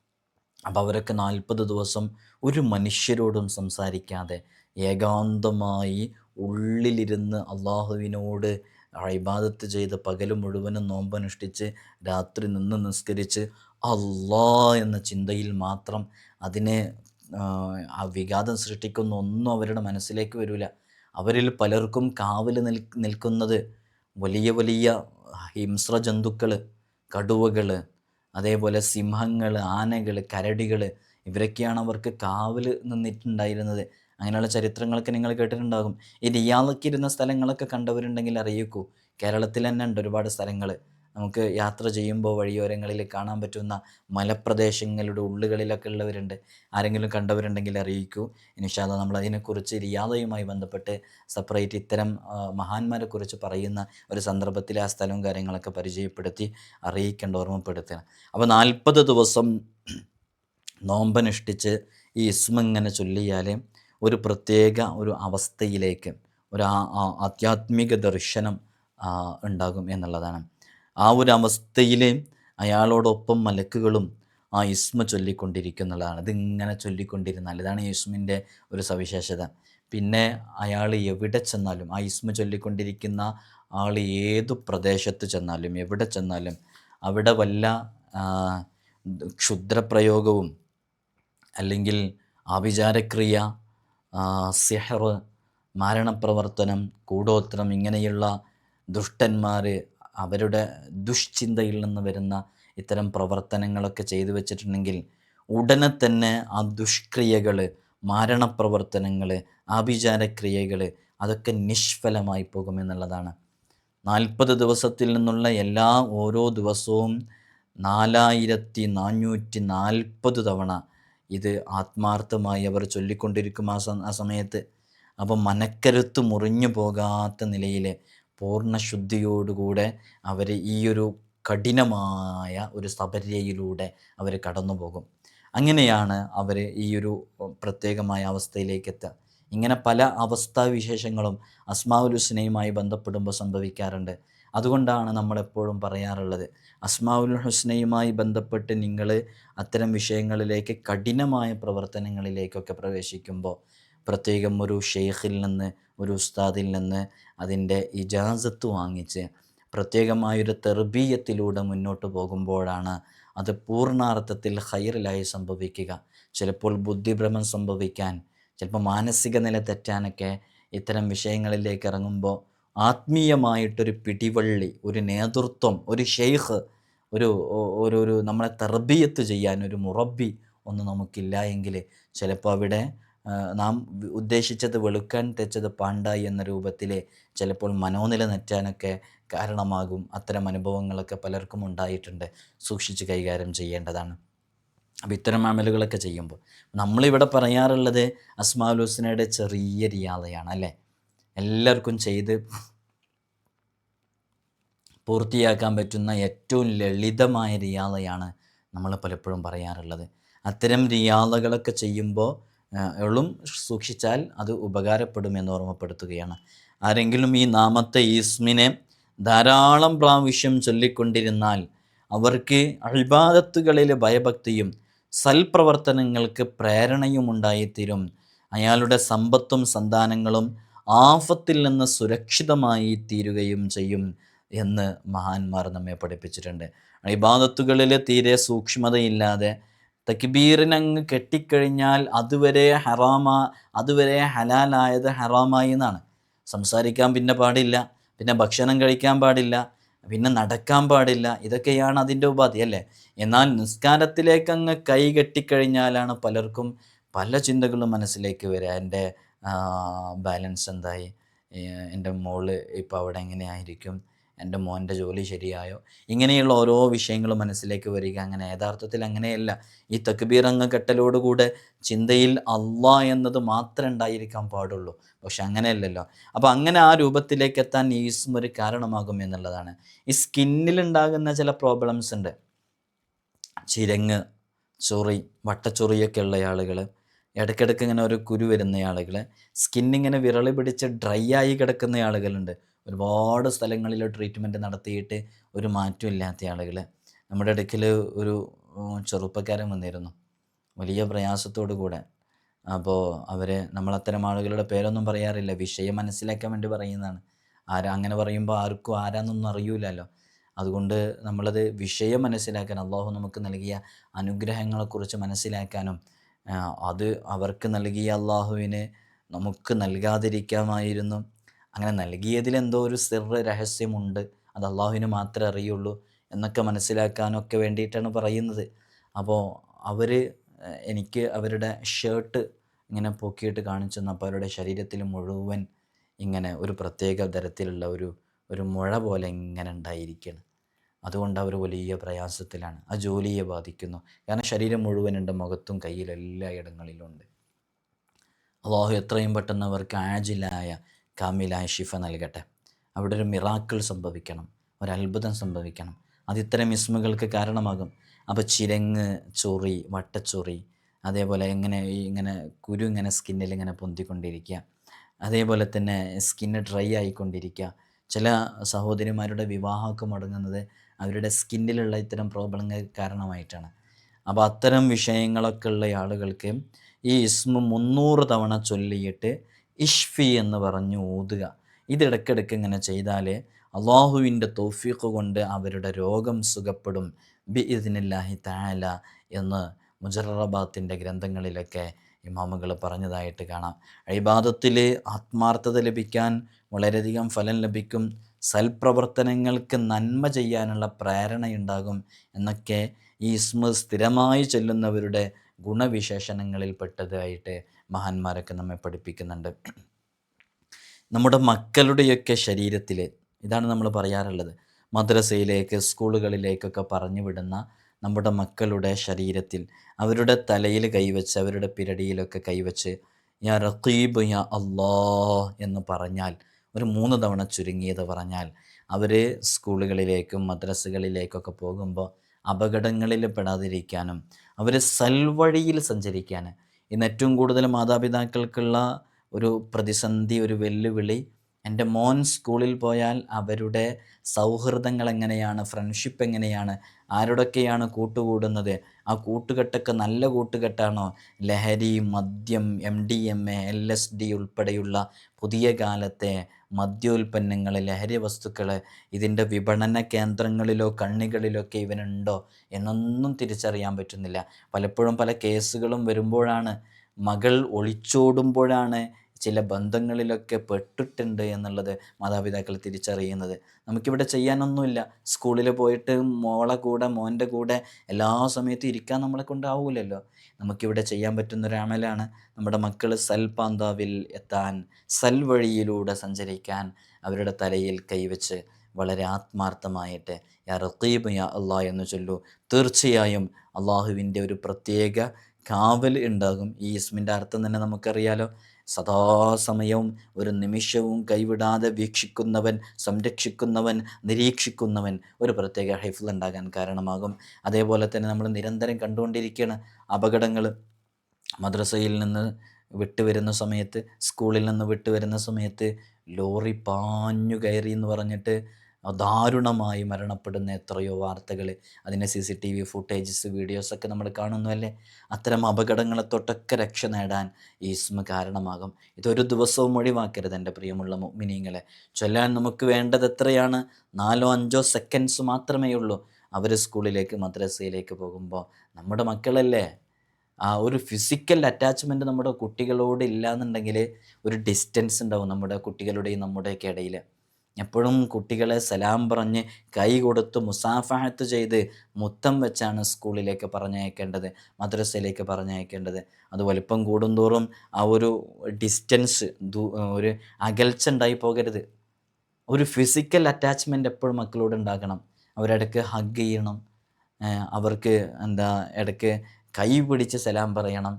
അപ്പോൾ അവരൊക്കെ നാൽപ്പത് ദിവസം ഒരു മനുഷ്യരോടും സംസാരിക്കാതെ ഏകാന്തമായി ഉള്ളിലിരുന്ന് അള്ളാഹുവിനോട് ഇബാദത്ത് ചെയ്ത് പകൽ മുഴുവനും നോമ്പനുഷ്ഠിച്ച് രാത്രി നിന്ന് നിസ്കരിച്ച് അള്ളാ എന്ന ചിന്തയിൽ മാത്രം അതിനെ ആ, വിഘാതം സൃഷ്ടിക്കുന്ന ഒന്നും അവരുടെ മനസ്സിലേക്ക് വരില്ല അവരിൽ പലർക്കും കാവൽ നിൽ നിൽക്കുന്നത് വലിയ വലിയ ഹിംസ്ര ജന്തുക്കൾ കടുവകൾ അതേപോലെ സിംഹങ്ങൾ ആനകൾ കരടികൾ ഇവരൊക്കെയാണ് അവർക്ക് കാവൽ നിന്നിട്ടുണ്ടായിരുന്നത്. അങ്ങനെയുള്ള ചരിത്രങ്ങളൊക്കെ നിങ്ങൾ കേട്ടിട്ടുണ്ടാകും. ഈ ഇരുന്ന സ്ഥലങ്ങളൊക്കെ കണ്ടവരുണ്ടെങ്കിൽ അറിയിക്കൂ. കേരളത്തിൽ തന്നെ ഉണ്ട് ഒരുപാട് സ്ഥലങ്ങൾ. നമുക്ക് യാത്ര ചെയ്യുമ്പോൾ വഴിയോരങ്ങളിൽ കാണാൻ പറ്റുന്ന മലപ്രദേശങ്ങളുടെ ഉള്ളുകളിലൊക്കെ ഉള്ളവരുണ്ട്. ആരെങ്കിലും കണ്ടവരുണ്ടെങ്കിൽ അറിയിക്കൂ. ഇനിഷാദ നമ്മൾ അതിനെക്കുറിച്ച് റിയാദയുമായി ബന്ധപ്പെട്ട് സെപ്പറേറ്റ് ഇത്തരം മഹാന്മാരെ മഹാന്മാരെക്കുറിച്ച് പറയുന്ന ഒരു സന്ദർഭത്തിൽ ആ സ്ഥലവും കാര്യങ്ങളൊക്കെ പരിചയപ്പെടുത്തി അറിയിക്കേണ്ട ഓർമ്മപ്പെടുത്തുക. അപ്പോൾ നാൽപ്പത് ദിവസം നോമ്പനുഷ്ഠിച്ച് ഈ ഇസ്മ ഇങ്ങനെ ചൊല്ലിയാൽ ഒരു പ്രത്യേക ഒരു അവസ്ഥയിലേക്ക് ഒരു ആധ്യാത്മിക ദർശനം ഉണ്ടാകും എന്നുള്ളതാണ്. ആ ഒരു അവസ്ഥയിൽ അയാളോടൊപ്പം മലക്കുകളും ആ ഇസ്മ ചൊല്ലിക്കൊണ്ടിരിക്കുന്നതാണ്. അതിങ്ങനെ ചൊല്ലിക്കൊണ്ടിരുന്നാൽ ഇതാണ് യേശുവിന്റെ ഒരു സവിശേഷത. പിന്നെ അയാൾ എവിടെ ചെന്നാലും ആ ഇസ്മ ചൊല്ലിക്കൊണ്ടിരിക്കുന്ന ആൾ ഏതു പ്രദേശത്ത് ചെന്നാലും എവിടെ ചെന്നാലും അവിടെ വല്ല ക്ഷുദ്രപ്രയോഗവും അല്ലെങ്കിൽ ആഭിചാരക്രിയ സിഹർ മാരണപ്രവർത്തനം കൂടോത്രം ഇങ്ങനെയുള്ള ദുഷ്ടന്മാർ അവരുടെ ദുഷ്ചിന്തയിൽ നിന്ന് വരുന്ന ഇത്തരം പ്രവർത്തനങ്ങളൊക്കെ ചെയ്തു വെച്ചിട്ടുണ്ടെങ്കിൽ ഉടനെ തന്നെ ആ ദുഷ്ക്രിയകൾ മാരണപ്രവർത്തനങ്ങൾ ആഭിചാരക്രിയകൾ അതൊക്കെ നിഷ്ഫലമായി പോകുമെന്നുള്ളതാണ് നാൽപ്പത് ദിവസത്തിൽ നിന്നുള്ള എല്ലാ ഓരോ ദിവസവും നാലായിരത്തി നാനൂറ്റി നാൽപ്പത് തവണ ഇത് ആത്മാർത്ഥമായി അവർ ചൊല്ലിക്കൊണ്ടിരിക്കും ആ സമയത്ത്. അപ്പം മനക്കരുത്ത് മുറിഞ്ഞു പോകാത്ത നിലയിൽ പൂർണ ശുദ്ധിയോടുകൂടെ അവർ ഈ ഒരു കഠിനമായ ഒരു സബരിയയിലൂടെ അവർ കടന്നു പോകും അങ്ങനെയാണ് അവർ ഈ ഒരു പ്രത്യേകമായ അവസ്ഥയിലേക്ക് എത്തുക ഇങ്ങനെ പല അവസ്ഥാവിശേഷങ്ങളും അസ്മാവുൽ ഹുസ്നയുമായി ബന്ധപ്പെടുമ്പോൾ സംഭവിക്കാറുണ്ട്. അതുകൊണ്ടാണ് നമ്മളെപ്പോഴും പറയാറുള്ളത് അസ്മാവുൽ ഹുസ്നയുമായി ബന്ധപ്പെട്ട് നിങ്ങൾ അത്തരം വിഷയങ്ങളിലേക്ക് കഠിനമായ പ്രവർത്തനങ്ങളിലേക്കൊക്കെ പ്രവേശിക്കുമ്പോൾ പ്രത്യേകം ഒരു ഷെയ്ഖിൽ നിന്ന് ഒരു ഉസ്താദിൽ നിന്ന് അതിന്റെ ഇജാസത്ത് വാങ്ങിച്ച് പ്രത്യേകമായൊരു തെർബീയത്തിലൂടെ മുന്നോട്ട് പോകുമ്പോഴാണ് അത് പൂർണാർത്ഥത്തിൽ ഹൈറിലായി സംഭവിക്കുക. ചിലപ്പോൾ ബുദ്ധിഭ്രമം സംഭവിക്കാൻ ചിലപ്പോൾ മാനസിക നില തെറ്റാനൊക്കെ ഇത്തരം വിഷയങ്ങളിലേക്ക് ഇറങ്ങുമ്പോൾ ആത്മീയമായിട്ടൊരു പിടിവള്ളി ഒരു നേതൃത്വം ഒരു ഷെയ്ഖ് ഒരു ഒരു നമ്മളെ തെർബീയത്ത് ചെയ്യാൻ ഒരു മുറബി ഒന്നും നമുക്കില്ല എങ്കിൽ ചിലപ്പോൾ അവിടെ നാം ഉദ്ദേശിച്ചത് വെളുക്കാൻ തെച്ചത് പാണ്ടായി എന്ന രൂപത്തിൽ ചിലപ്പോൾ മനോനില നെറ്റാനൊക്കെ കാരണമാകും അത്തരം അനുഭവങ്ങളൊക്കെ പലർക്കും ഉണ്ടായിട്ടുണ്ട്. സൂക്ഷിച്ച് കൈകാര്യം ചെയ്യേണ്ടതാണ്. അപ്പോൾ ഇത്തരം അമലുകളൊക്കെ ചെയ്യുമ്പോൾ നമ്മളിവിടെ പറയാറുള്ളത് ഹുസ്നയുടെ ചെറിയ റിയാദയാണ് അല്ലേ? എല്ലാവർക്കും ചെയ്ത് പൂർത്തിയാക്കാൻ പറ്റുന്ന ഏറ്റവും ലളിതമായ റിയാദയാണ് നമ്മൾ പലപ്പോഴും പറയാറുള്ളത്. അത്തരം റിയാദകളൊക്കെ ചെയ്യുമ്പോൾ എളും സൂക്ഷിച്ചാൽ അത് ഉപകാരപ്പെടുമെന്ന് ഓർമ്മപ്പെടുത്തുകയാണ്. ആരെങ്കിലും ഈ നാമത്തെ ഈസ്മിനെ ധാരാളം പ്രാവശ്യം ചൊല്ലിക്കൊണ്ടിരുന്നാൽ അവർക്ക് അഴിബാദത്തുകളിൽ ഭയഭക്തിയും സൽപ്രവർത്തനങ്ങൾക്ക് പ്രേരണയും ഉണ്ടായിത്തീരും. അയാളുടെ സമ്പത്തും സന്താനങ്ങളും ആഫത്തിൽ നിന്ന് സുരക്ഷിതമായി തീരുകയും ചെയ്യും എന്ന് മഹാന്മാർ നമ്മെ പഠിപ്പിച്ചിട്ടുണ്ട്. ഇബാദത്തുകളിൽ തീരെ സൂക്ഷ്മതയില്ലാതെ തക്ബീറിനങ്ങ് കെട്ടിക്കഴിഞ്ഞാൽ അതുവരെ ഹറാമ അതുവരെ ഹലാലായത് ഹറാമായി എന്നാണ്. സംസാരിക്കാൻ പിന്നെ പാടില്ല പിന്നെ ഭക്ഷണം കഴിക്കാൻ പാടില്ല പിന്നെ നടക്കാൻ പാടില്ല ഇതൊക്കെയാണ് അതിന്റെ ഉപാധി അല്ലേ? എന്നാൽ നിസ്കാരത്തിലേക്കങ്ങ് കൈ കെട്ടിക്കഴിഞ്ഞാലാണ് പലർക്കും പല ചിന്തകളും മനസ്സിലേക്ക് വരിക. എന്റെ ബാലൻസ് എന്തായി? എന്റെ മോൾ ഇപ്പോൾ അവിടെ എങ്ങനെയായിരിക്കും? എന്റെ മോന്റെ ജോലി ശരിയായോ? ഇങ്ങനെയുള്ള ഓരോ വിഷയങ്ങളും മനസ്സിലേക്ക് വരിക. അങ്ങനെ യഥാർത്ഥത്തിൽ അങ്ങനെയല്ല. ഈ തക്ബീർ അങ്ങ് കെട്ടലോടുകൂടെ ചിന്തയിൽ അള്ളാ എന്നത് മാത്രമേ ഉണ്ടായിരിക്കാൻ പാടുള്ളൂ. പക്ഷെ അങ്ങനെയല്ലല്ലോ. അപ്പോൾ അങ്ങനെ ആ രൂപത്തിലേക്ക് എത്താൻ ഈസ്മ ഒരു കാരണമാകും എന്നുള്ളതാണ്. ഈ സ്കിന്നിലുണ്ടാകുന്ന ചില പ്രോബ്ലംസ് ഉണ്ട്. ചിരങ്ങ് ചൊറി വട്ടച്ചൊറിയൊക്കെ ഉള്ള ആളുകൾ ഇടയ്ക്കിടയ്ക്ക് ഇങ്ങനെ ഒരു കുരു വരുന്ന ആളുകൾ സ്കിന്നിങ്ങനെ വിരളി പിടിച്ച് ഡ്രൈ ആയി കിടക്കുന്ന ആളുകളുണ്ട്. ഒരുപാട് സ്ഥലങ്ങളിൽ ട്രീറ്റ്മെന്റ് നടത്തിയിട്ട് ഒരു മാറ്റം ഇല്ലാത്ത ആളുകൾ നമ്മുടെ ഇടയ്ക്കിൽ ഒരു ചെറുപ്പക്കാരൻ വന്നിരുന്നു. വലിയ പ്രയാസത്തോടു കൂടെ. അപ്പോൾ അവർ നമ്മൾ അത്തരം ആളുകളുടെ പേരൊന്നും പറയാറില്ല. വിഷയം മനസ്സിലാക്കാൻ വേണ്ടി പറയുന്നതാണ്. ആരാ അങ്ങനെ പറയുമ്പോൾ ആർക്കും ആരാന്നൊന്നും അറിയൂലല്ലോ. അതുകൊണ്ട് നമ്മളത് വിഷയം മനസ്സിലാക്കാൻ അള്ളാഹു നമുക്ക് നൽകിയ അനുഗ്രഹങ്ങളെക്കുറിച്ച് മനസ്സിലാക്കാനും അത് അവർക്ക് നൽകിയ അള്ളാഹുവിന് നമുക്ക് നൽകാതിരിക്കാമായിരുന്നു. അങ്ങനെ നൽകിയതിൽ എന്തോ ഒരു സിറ രഹസ്യമുണ്ട്. അത് അള്ളാഹുവിന് മാത്രമേ അറിയുള്ളൂ എന്നൊക്കെ മനസ്സിലാക്കാനൊക്കെ വേണ്ടിയിട്ടാണ് പറയുന്നത്. അപ്പോൾ അവർ എനിക്ക് അവരുടെ ഷർട്ട് ഇങ്ങനെ പൊക്കിയിട്ട് കാണിച്ചു തന്നപ്പോൾ അവരുടെ ശരീരത്തിൽ മുഴുവൻ ഇങ്ങനെ ഒരു പ്രത്യേക തരത്തിലുള്ള ഒരു ഒരു മുഴ പോലെ ഇങ്ങനെ ഉണ്ടായിരിക്കുകയാണ് അതുകൊണ്ട് അവർ വലിയ പ്രയാസത്തിലാണ്. ആ ജോലിയെ ബാധിക്കുന്നു. കാരണം ശരീരം മുഴുവനുണ്ട് മുഖത്തും കയ്യിലും എല്ലാ ഇടങ്ങളിലുമുണ്ട് അള്ളാഹു എത്രയും പെട്ടെന്ന് അവർക്ക് ആജിലായ കാമിലായ ഷിഫ നൽകട്ടെ. അവിടെ ഒരു മിറാക്കിൾ സംഭവിക്കണം. ഒരു അത്ഭുതം സംഭവിക്കണം. അത് ഇത്തരം ഇസ്മുകൾക്ക് കാരണമാകും. അപ്പോൾ ചിരങ്ങ് ചൊറി വട്ടച്ചൊറി അതേപോലെ ഇങ്ങനെ ഇങ്ങനെ കുരു ഇങ്ങനെ സ്കിന്നിൽ ഇങ്ങനെ പൊന്തിക്കൊണ്ടിരിക്കുക. അതേപോലെ തന്നെ സ്കിന്ന് ഡ്രൈ ആയിക്കൊണ്ടിരിക്കുക. ചില സഹോദരിമാരുടെ വിവാഹമൊക്കെ മുടങ്ങുന്നത് അവരുടെ സ്കിന്നിലുള്ള ഇത്തരം പ്രോബ്ലങ്ങൾ കാരണമായിട്ടാണ്. അപ്പോൾ അത്തരം വിഷയങ്ങളൊക്കെ ഉള്ള ആളുകൾക്ക് ഈ ഇസ്മ മുന്നൂറ് തവണ ചൊല്ലിയിട്ട് ഇഷ്ഫി എന്ന് പറഞ്ഞ് ഓതുക ഇതിടയ്ക്കിടയ്ക്ക് ഇങ്ങനെ ചെയ്താൽ അള്ളാഹുവിന്റെ തോഫീഖ് കൊണ്ട് അവരുടെ രോഗം സുഖപ്പെടും. ബി ഇതിനില്ലാഹി താല എന്ന് മുജറബാത്തിന്റെ ഗ്രന്ഥങ്ങളിലൊക്കെ ഇമാമുകൾ പറഞ്ഞതായിട്ട് കാണാം. ഇബാദത്തിൽ ആത്മാർത്ഥത ലഭിക്കാൻ വളരെയധികം ഫലം ലഭിക്കും. സൽപ്രവർത്തനങ്ങൾക്ക് നന്മ ചെയ്യാനുള്ള പ്രേരണയുണ്ടാകും എന്നൊക്കെ ഈ ഇസ്മ സ്ഥിരമായി ചെല്ലുന്നവരുടെ ഗുണവിശേഷണങ്ങളിൽപ്പെട്ടതായിട്ട് മഹാന്മാരൊക്കെ നമ്മെ പഠിപ്പിക്കുന്നുണ്ട്. നമ്മുടെ മക്കളുടെയൊക്കെ ശരീരത്തിൽ ഇതാണ് നമ്മൾ പറയാറുള്ളത് മദ്രസയിലേക്ക് സ്കൂളുകളിലേക്കൊക്കെ പറഞ്ഞു വിടുന്ന നമ്മുടെ മക്കളുടെ ശരീരത്തിൽ അവരുടെ തലയിൽ കൈവച്ച് അവരുടെ പിരടിയിലൊക്കെ കൈവച്ച് യാ റഖീബ് യാ അള്ളാ എന്ന് പറഞ്ഞാൽ ഒരു മൂന്ന് തവണ ചുരുങ്ങിയത് പറഞ്ഞാൽ അവർ സ്കൂളുകളിലേക്കും മദ്രസകളിലേക്കൊക്കെ പോകുമ്പോൾ അപകടങ്ങളിൽ പെടാതിരിക്കാനും അവർ സൽവഴിയിൽ സഞ്ചരിക്കാൻ ഇന്ന് ഏറ്റവും കൂടുതൽ മാതാപിതാക്കൾക്കുള്ള ഒരു പ്രതിസന്ധി ഒരു വെല്ലുവിളി എന്റെ മോൻ സ്കൂളിൽ പോയാൽ അവരുടെ സൗഹൃദങ്ങൾ എങ്ങനെയാണ് ഫ്രണ്ട്ഷിപ്പ് എങ്ങനെയാണ് ആരോടൊക്കെയാണ് കൂട്ടുകൂടുന്നത് ആ കൂട്ടുകെട്ടൊക്കെ നല്ല കൂട്ടുകെട്ടാണോ? ലഹരി മദ്യം M D M A L S D ഉൾപ്പെടെയുള്ള പുതിയ കാലത്തെ മദ്യോൽപ്പന്നങ്ങൾ ലഹരി വസ്തുക്കൾ ഇതിന്റെ വിപണന കേന്ദ്രങ്ങളിലോ കണ്ണികളിലൊക്കെ ഇവനുണ്ടോ എന്നൊന്നും തിരിച്ചറിയാൻ പറ്റുന്നില്ല. പലപ്പോഴും പല കേസുകളും വരുമ്പോഴാണ് മകൾ ഒളിച്ചോടുമ്പോഴാണ് ചില ബന്ധങ്ങളിലൊക്കെ പെട്ടിട്ടുണ്ട് എന്നുള്ളത് മാതാപിതാക്കൾ തിരിച്ചറിയുന്നത്. നമുക്കിവിടെ ചെയ്യാനൊന്നുമില്ല. സ്കൂളിൽ പോയിട്ട് മോളെ കൂടെ മോന്റെ കൂടെ എല്ലാ സമയത്തും ഇരിക്കാൻ നമ്മളെ കൊണ്ടാവൂലല്ലോ. നമുക്കിവിടെ ചെയ്യാൻ പറ്റുന്ന ഒരു അമലാണ് നമ്മുടെ മക്കൾ സൽപാന്താവിൽ എത്താൻ സൽവഴിയിലൂടെ സഞ്ചരിക്കാൻ അവരുടെ തലയിൽ കൈവച്ച് വളരെ ആത്മാർത്ഥമായിട്ട് യാ റക്കീബ് യാ അള്ളാഹ് എന്ന് ചൊല്ലൂ. തീർച്ചയായും അള്ളാഹുവിന്റെ ഒരു പ്രത്യേക കാവൽ ഉണ്ടാകും. ഈ ഇസ്മിന്റെ അർത്ഥം തന്നെ നമുക്കറിയാലോ. സദാസമയവും ഒരു നിമിഷവും കൈവിടാതെ വീക്ഷിക്കുന്നവൻ സംരക്ഷിക്കുന്നവൻ നിരീക്ഷിക്കുന്നവൻ ഒരു പ്രത്യേക ഹൈഫിൽ ഉണ്ടാകാൻ കാരണമാകും. അതേപോലെ തന്നെ നമ്മൾ നിരന്തരം കണ്ടുകൊണ്ടിരിക്കുകയാണ് അപകടങ്ങൾ മദ്രസയിൽ നിന്ന് വിട്ടുവരുന്ന സമയത്ത് സ്കൂളിൽ നിന്ന് വിട്ടുവരുന്ന സമയത്ത് ലോറി പാഞ്ഞു കയറി എന്ന് പറഞ്ഞിട്ട് ദാരുണമായി മരണപ്പെടുന്ന എത്രയോ വാർത്തകൾ അതിന്റെ C C T V footages വീഡിയോസൊക്കെ നമ്മൾ കാണുന്നതല്ലേ അത്തരം അപകടങ്ങളെ തൊട്ടൊക്കെ രക്ഷ നേടാൻ ഈ ഇസ്മ കാരണമാകും. ഇതൊരു ദിവസവും ഒഴിവാക്കരുത് എന്റെ പ്രിയമുള്ള മിനിങ്ങളെ ചൊല്ലാൻ നമുക്ക് വേണ്ടത് എത്രയാണ്? നാലോ അഞ്ചോ സെക്കൻഡ്സ് മാത്രമേ ഉള്ളൂ. അവർ സ്കൂളിലേക്ക് മദ്രസയിലേക്ക് പോകുമ്പോൾ നമ്മുടെ മക്കളല്ലേ? ആ ഒരു ഫിസിക്കൽ അറ്റാച്ച്മെന്റ് നമ്മുടെ കുട്ടികളോട് ഇല്ലാന്നുണ്ടെങ്കിൽ ഒരു ഡിസ്റ്റൻസ് ഉണ്ടാവും നമ്മുടെ കുട്ടികളുടെയും നമ്മുടെയൊക്കെ ഇടയിൽ എപ്പോഴും കുട്ടികളെ സലാം പറഞ്ഞ് കൈ കൊടുത്ത് മുസാഫഹത്ത് ചെയ്ത് മുത്തം വെച്ചാണ് സ്കൂളിലേക്ക് പറഞ്ഞയക്കേണ്ടത് മദ്രസയിലേക്ക് പറഞ്ഞയക്കേണ്ടത്. അത് വലിപ്പം കൂടുന്തോറും ആ ഒരു ഡിസ്റ്റൻസ് ഒരു അകൽച്ച ഉണ്ടായി പോകരുത്. ഒരു ഫിസിക്കൽ അറ്റാച്ച്മെന്റ് എപ്പോഴും മക്കളോട് ഉണ്ടാകണം. അവരിടയ്ക്ക് ഹഗ് ചെയ്യണം. അവർക്ക് എന്താ ഇടയ്ക്ക് കൈ പിടിച്ച് സലാം പറയണം.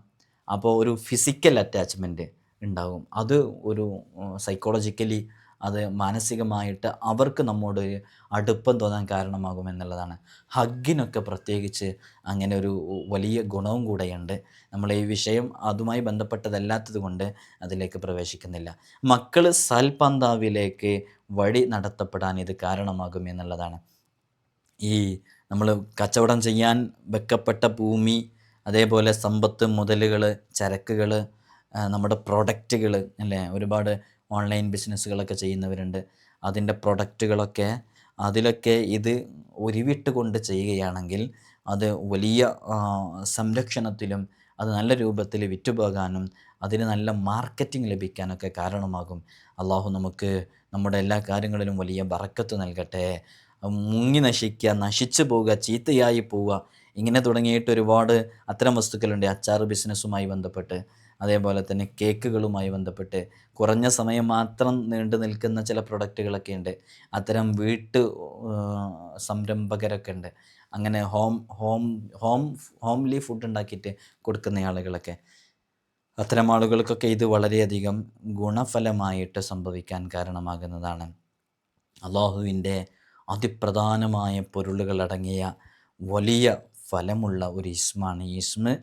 അപ്പോൾ ഒരു ഫിസിക്കൽ അറ്റാച്ച്മെന്റ് ഉണ്ടാകും. അത് ഒരു സൈക്കോളജിക്കലി അത് മാനസികമായിട്ട് അവർക്ക് നമ്മോട് അടുപ്പം തോന്നാൻ കാരണമാകും എന്നുള്ളതാണ്. ഹഗ്ഗിനൊക്കെ പ്രത്യേകിച്ച് അങ്ങനെ ഒരു വലിയ ഗുണവും കൂടെയുണ്ട്. നമ്മൾ ഈ വിഷയം അതുമായി ബന്ധപ്പെട്ടതല്ലാത്തത് കൊണ്ട് അതിലേക്ക് പ്രവേശിക്കുന്നില്ല. മക്കൾ സൽപന്താവിലേക്ക് വഴി നടത്തപ്പെടാൻ ഇത് കാരണമാകും എന്നുള്ളതാണ്. ഈ നമ്മൾ കച്ചവടം ചെയ്യാൻ വെക്കപ്പെട്ട ഭൂമി അതേപോലെ സമ്പത്ത് മുതലുകൾ ചരക്കുകൾ നമ്മുടെ പ്രൊഡക്റ്റുകൾ അല്ലേ? ഒരുപാട് ഓൺലൈൻ ബിസിനസ്സുകളൊക്കെ ചെയ്യുന്നവരുണ്ട്. അതിന്റെ പ്രൊഡക്റ്റുകളൊക്കെ അതിലൊക്കെ ഇത് ഉരുവിട്ട് കൊണ്ട് ചെയ്യുകയാണെങ്കിൽ അത് വലിയ സംരക്ഷണത്തിലും അത് നല്ല രൂപത്തിൽ വിറ്റുപോകാനും അതിന് നല്ല മാർക്കറ്റിംഗ് ലഭിക്കാനൊക്കെ കാരണമാകും. അള്ളാഹു നമുക്ക് നമ്മുടെ എല്ലാ കാര്യങ്ങളിലും വലിയ ബറക്കത്ത് നൽകട്ടെ. മുങ്ങി നശിക്കുക നശിച്ചു പോവുക ചീത്തയായി പോവുക ഇങ്ങനെ തുടങ്ങിയിട്ട് ഒരുപാട് അത്തരം വസ്തുക്കളുണ്ട്. അച്ചാർ ബിസിനസ്സുമായി ബന്ധപ്പെട്ട് അതേപോലെ തന്നെ കേക്കുകളുമായി ബന്ധപ്പെട്ട് കുറഞ്ഞ സമയം മാത്രം നീണ്ടു നിൽക്കുന്ന ചില പ്രൊഡക്റ്റുകളൊക്കെ ഉണ്ട്. അത്തരം വീട്ട് സംരംഭകരൊക്കെ ഉണ്ട്. അങ്ങനെ home home home homely food ഉണ്ടാക്കിയിട്ട് കൊടുക്കുന്ന ആളുകളൊക്കെ. അത്തരം ആളുകൾക്കൊക്കെ ഇത് വളരെയധികം ഗുണഫലമായിട്ട് സംഭവിക്കാൻ കാരണമാകുന്നതാണ്. അള്ളാഹുവിന്റെ അതിപ്രധാനമായ പൊരുളുകളടങ്ങിയ വലിയ ഫലമുള്ള ഒരു ഇസ്മാണ്. ഈ ഇസ്മ്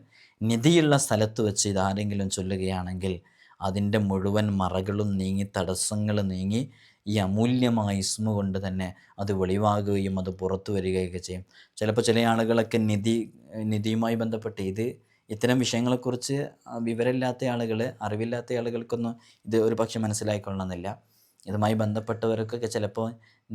നിധിയുള്ള സ്ഥലത്ത് വെച്ച് ഇതാരെങ്കിലും ചൊല്ലുകയാണെങ്കിൽ അതിന്റെ മുഴുവൻ മറകളും നീങ്ങി തടസ്സങ്ങൾ നീങ്ങി ഈ അമൂല്യമായ ഇസ്മ കൊണ്ട് തന്നെ അത് വെളിവാകുകയും അത് പുറത്തു വരികയൊക്കെ ചെയ്യും. ചിലപ്പോൾ ചില ആളുകളൊക്കെ നിധി നിധിയുമായി ബന്ധപ്പെട്ട് ഇത് ഇത്തരം വിഷയങ്ങളെക്കുറിച്ച് വിവരമില്ലാത്ത ആളുകൾ അറിവില്ലാത്ത ആളുകൾക്കൊന്നും ഇത് ഒരു പക്ഷെ മനസ്സിലായിക്കൊള്ളണമെന്നില്ല. ഇതുമായി ബന്ധപ്പെട്ടവർക്കൊക്കെ ചിലപ്പോൾ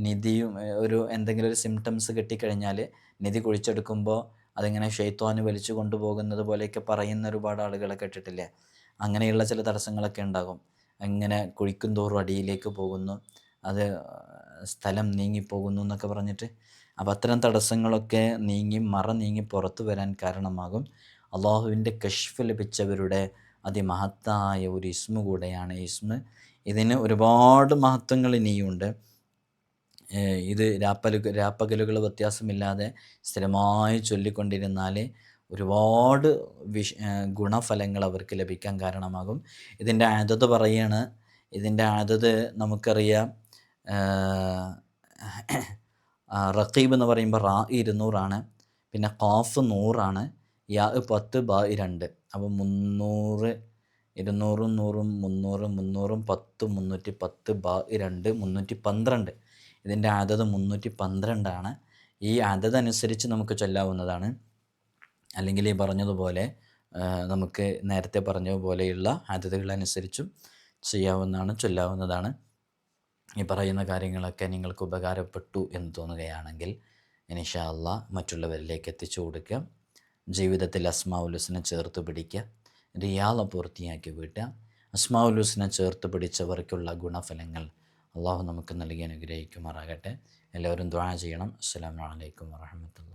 നിധിയും ഒരു എന്തെങ്കിലും ഒരു സിംറ്റംസ് കിട്ടിക്കഴിഞ്ഞാൽ നിധി കുഴിച്ചെടുക്കുമ്പോൾ അതിങ്ങനെ ഷെയ്ത്വാന് വലിച്ചു കൊണ്ടുപോകുന്നത് പോലെയൊക്കെ പറയുന്ന ഒരുപാട് ആളുകളെ കേട്ടിട്ടില്ലേ? അങ്ങനെയുള്ള ചില തടസ്സങ്ങളൊക്കെ ഉണ്ടാകും. അങ്ങനെ കുഴിക്കും തോറും അടിയിലേക്ക് പോകുന്നു. അത് സ്ഥലം നീങ്ങിപ്പോകുന്നു എന്നൊക്കെ പറഞ്ഞിട്ട്. അപ്പോൾ അത്തരം തടസ്സങ്ങളൊക്കെ നീങ്ങി മറ നീങ്ങി പുറത്തു വരാൻ കാരണമാകും. അള്ളാഹുവിന്റെ കഷ്ഫ് ലഭിച്ചവരുടെ അതിമഹത്തായ ഒരു ഇസ്മ കൂടെയാണ് ഇസ്മ. ഇതിന് ഒരുപാട് മഹത്വങ്ങൾ ഇനിയുണ്ട്. ഇത് രാപ്പലു രാപ്പകലുകൾ വ്യത്യാസമില്ലാതെ സ്ഥിരമായി ചൊല്ലിക്കൊണ്ടിരുന്നാൽ ഒരുപാട് വിഷ ഗുണഫലങ്ങൾ അവർക്ക് ലഭിക്കാൻ കാരണമാകും. ഇതിന്റെ ആദത് പറയാണ് ഇതിന്റെ ആദത് നമുക്കറിയാം റക്കീബ് എന്ന് പറയുമ്പോൾ റാ ഇരുന്നൂറാണ് പിന്നെ കാഫ് നൂറാണ് യാ പത്ത് ബ രണ്ട്. അപ്പോൾ മുന്നൂറ് ഇരുന്നൂറും നൂറും മുന്നൂറും മുന്നൂറും പത്ത് മുന്നൂറ്റി പത്ത് ബ രണ്ട് മുന്നൂറ്റി പന്ത്രണ്ട്. ഇതിന്റെ അതത് മുന്നൂറ്റി പന്ത്രണ്ടാണ് ഈ അതതനുസരിച്ച് നമുക്ക് ചൊല്ലാവുന്നതാണ്. അല്ലെങ്കിൽ ഈ പറഞ്ഞതുപോലെ നമുക്ക് നേരത്തെ പറഞ്ഞതുപോലെയുള്ള അതതുകളനുസരിച്ചും ചെയ്യാവുന്നതാണ് ചൊല്ലാവുന്നതാണ്. ഈ പറയുന്ന കാര്യങ്ങളൊക്കെ നിങ്ങൾക്ക് ഉപകാരപ്പെട്ടു എന്ന് തോന്നുകയാണെങ്കിൽ അള്ളാ മറ്റുള്ളവരിലേക്ക് എത്തിച്ചു കൊടുക്കുക. ജീവിതത്തിൽ അസ്മാവുലുസിനെ ചേർത്ത് പിടിക്കുക. റിയാള പൂർത്തിയാക്കി വീട്ടുക അസ്മാവുലുസിനെ ചേർത്ത് പിടിച്ചവർക്കുള്ള ഗുണഫലങ്ങൾ അള്ളാഹു നമുക്ക് നൽകി അനുഗ്രഹിക്കുമാറാകട്ടെ. എല്ലാവരും ദ്വാ ചെയ്യണം. അസ്സാം വലൈക്കും വാഹമത്തുള്ള